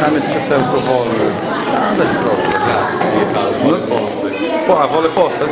Tam jest krzesełko wolne. Tam też proszę. Tak, Jasne, nie, wolę no. Polskę. A wolę Polskę?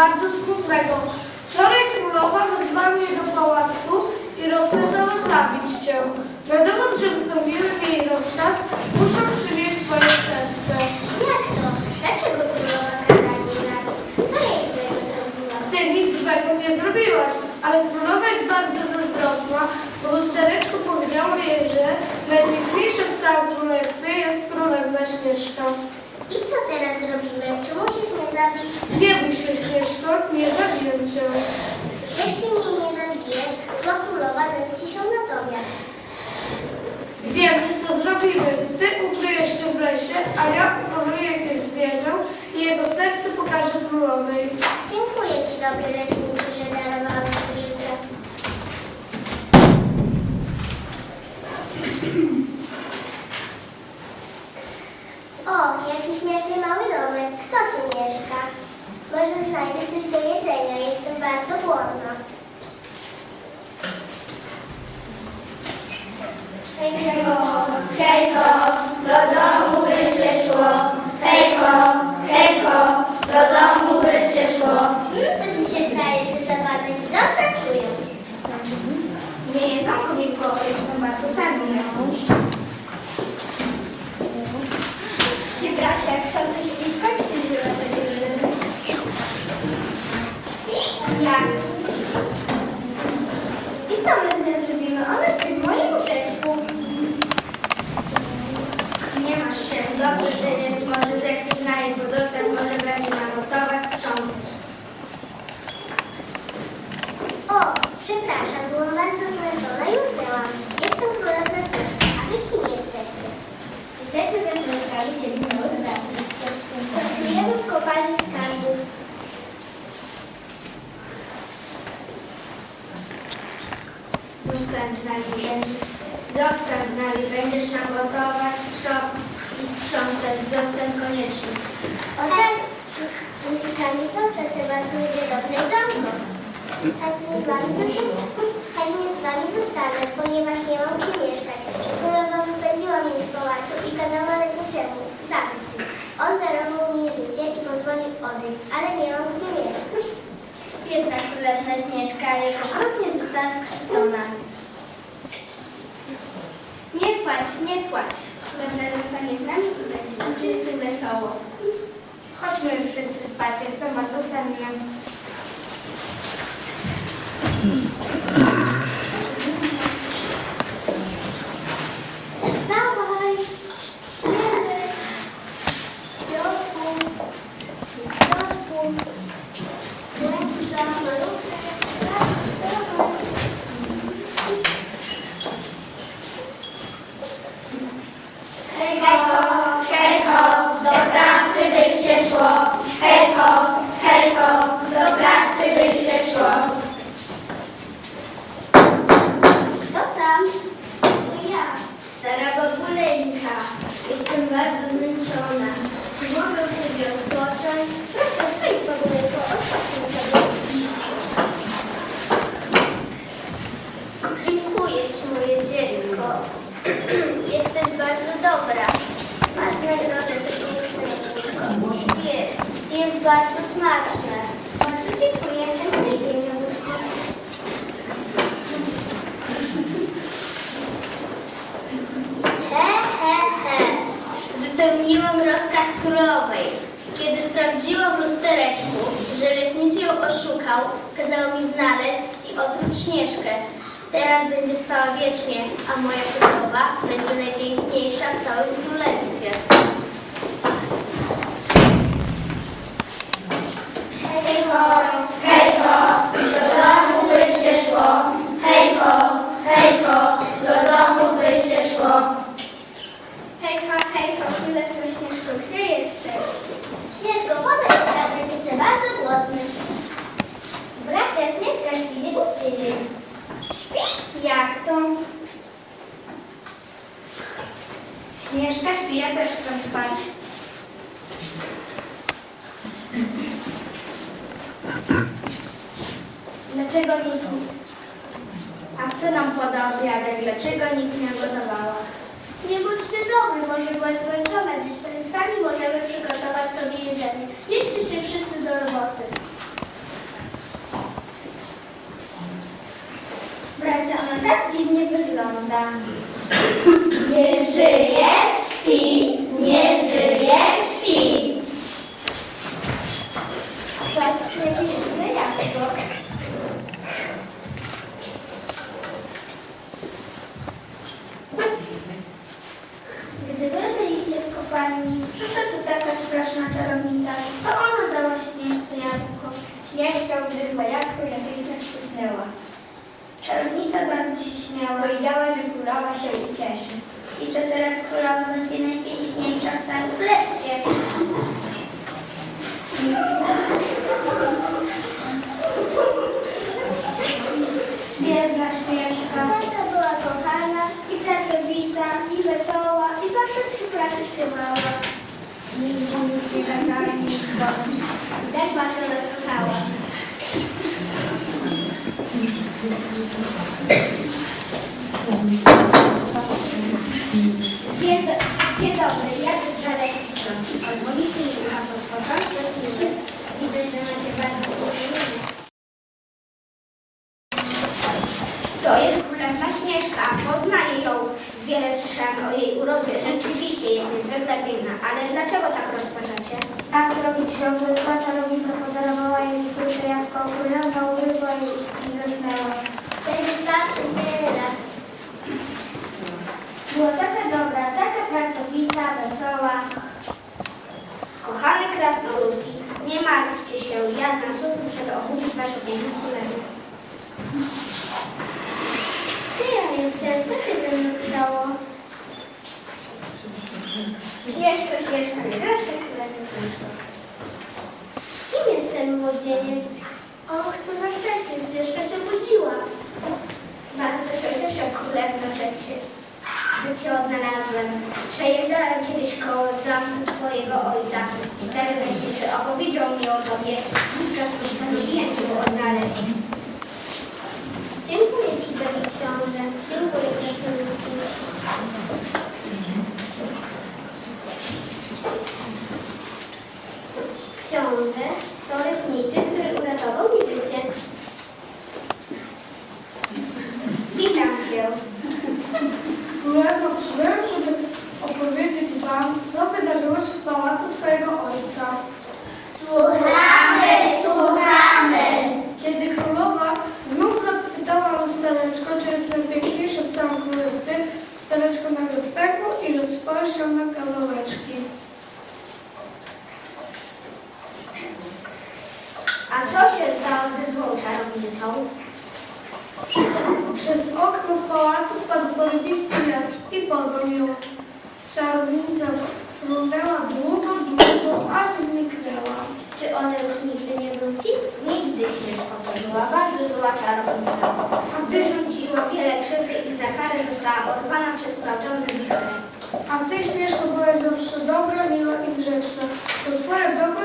bardzo smutnego. Wczoraj królowa wezwała mnie do pałacu i rozkazała zabić cię. Na dowód, że wypełniłem jej rozkaz, muszę przywieźć twoje serce. Jak to? Dlaczego królowa tak zabrała? Co jej złego zrobiła? Ty nic złego nie zrobiłaś, ale królowa jest bardzo zazdrosna, bo stareczko powiedziała jej, że najpiękniejsze w całym królestwie jest królewna Śnieżka. I co teraz robimy? Czy musisz mnie zabić? Nie bój się, Śnieżko, nie zabiję cię. Jeśli mnie nie zabijesz, zła królowa zemści się na tobie. Wiemy, co zrobimy. Ty ukryjesz się w lesie, a ja upoluję jakieś zwierzę i jego serce pokażę królowej. Dziękuję ci, dobry leśniczy, że darowałeś O, jaki śmieszny mały domek. Kto tu mieszka? Może znajdę coś do jedzenia. Jestem bardzo głodna. Hej, hej, hej, do domu. Nami zostać, chyba tu będzie dobre domko. Chętnie z wami zostanę, chętnie z wami zostanę, ponieważ nie mam gdzie mieszkać. Królowa wypędziła mnie z pałacu i kazała leśniczemu zabić mnie. On darował mi życie i pozwolił odejść, ale nie mam gdzie mieszkać. Biedna królewna Śnieżka, jak okrutnie została skrzywdzona. Nie płacz, nie płacz. Królewna zostanie z nami i będzie wszystkim wesoło. Chodźmy już wszyscy purchase the muscles and then Hej ho, hej ho, do pracy by się szło. Hey ho. Wypełniłam rozkaz królowej. Kiedy sprawdziłam w lustereczku, że leśniczy ją oszukał, kazała mi znaleźć i otruć Śnieżkę. Teraz będzie spała wiecznie, a moja królowa będzie najpiękniejsza w całym królestwie. Hejko, hejko, do domu by się szło. Hejko, hejko, do domu by się szło. Hejka, hejka, królewna Śnieżko, gdzie jesteś? Śnieżko, podaj obiadek, jestem bardzo głodny. Bracia, Śnieżka śpi, nie budźcie jej. Śpi? Jak to? Śnieżka śpi, ja też chcę spać. Dlaczego nic. A kto nam poda obiadek? Dlaczego nic nie gotowała? Nie bądź ty dobry, może byłaś zmęczona, wtedy sami możemy przygotować sobie jedzenie. Jeźdźcie się wszyscy do roboty. Bracia, ona tak dziwnie wygląda. Nie żyje, śpi, nie żyje, śpi. Patrzcie, jakieś jabłko. Gdy wy byliście w kopalni, przyszła tu taka straszna czarownica, to ona dała Śnieżce jabłko. Śnieżka ugryzła jabłko i Czarownica bardzo się śmiała. Powiedziała, że królowa się ucieszy. I że teraz królowa będzie najpiękniejsza w całym królestwie. Biedna Śnieżka. Taka była kochana i pracowita, i wesoła, i zawsze przy pracy śpiewała. Dzień, do, dzień dobry, ja. To jest królewna Śnieżka. Poznaję ją. Wiele słyszałam o jej urodzie. Rzeczywiście jest niezwykle piękna. Ale dlaczego tak rozpaczacie? A drogi książę, ta czarownica podarowała jej zwykłe jabłko, królewna ugryzła i, i zasnęła. Wiele lat. Była taka dobra, taka pracowita, wesoła. Kochany krasnoludki, nie martwcie się. Ja na słuchu przed obudzić waszą piękną królewę. Gdzie ja jestem? Co się ze mną stało? Śnieżko, Śnieżka, najlepsza królewna Śnieżko. Kim jest ten młodzieniec? Och, co za szczęście, Śnieżka się budziła. Bardzo się cieszę, królewno, że cię że cię odnalazłem. Przejeżdżałem kiedyś koło zamku twojego ojca. Stary leśniczy opowiedział mi o tobie. Wówczas postanowiłem cię odnaleźć. Dziękuję ci, drogi książę. Dziękuję, krasnoludki. Książę to leśniczy, który uratował mi życie. Witam cię. Królewno, przybyłem, żeby opowiedzieć wam, co wydarzyło się w pałacu twojego ojca. Słuchamy, słuchamy. Kiedy królowa znów zapytała lustereczko, czy jest najpiękniejsze w całym królestwie, lustereczko nagle pękło i rozpało się na kawałeczki. A co się stało ze złą czarownicą? Przez okno w pałacu wpadł porywisty wiatr i porwał ją. Czarownica frunęła długo, długo, aż zniknęła. Czy ona już nigdy nie wróci? Nigdy, Śnieżko, to była bardzo zła czarownica. Wyrządziła wiele krzywdy i za karę została porwana przez gwałcony wichrem. A ty, Śnieżko, byłaś zawsze dobra, miła i grzeczna. To twoja dobroć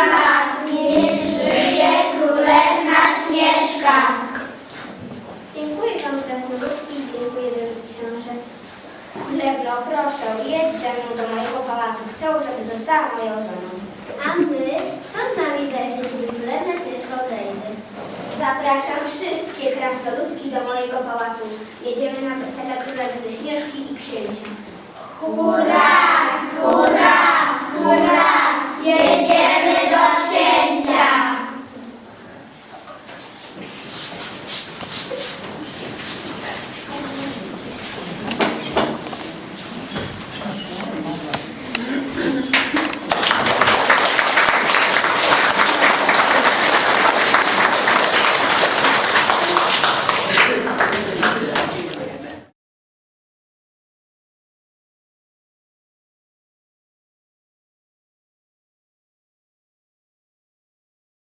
Wiwat, niech żyje królewna Śnieżka. Dziękuję Wam, krasnoludki, dziękuję, drogi książę. Królewno, proszę, jedź ze mną do mojego pałacu. Chcę, żeby została moją żoną. A my? Co z nami będzie, kiedy królewna Śnieżka odejdzie? Zapraszam wszystkie krasnoludki do mojego pałacu. Jedziemy na wesele królewny Śnieżki i księcia. Hurra, hurra, hurra. Jedziemy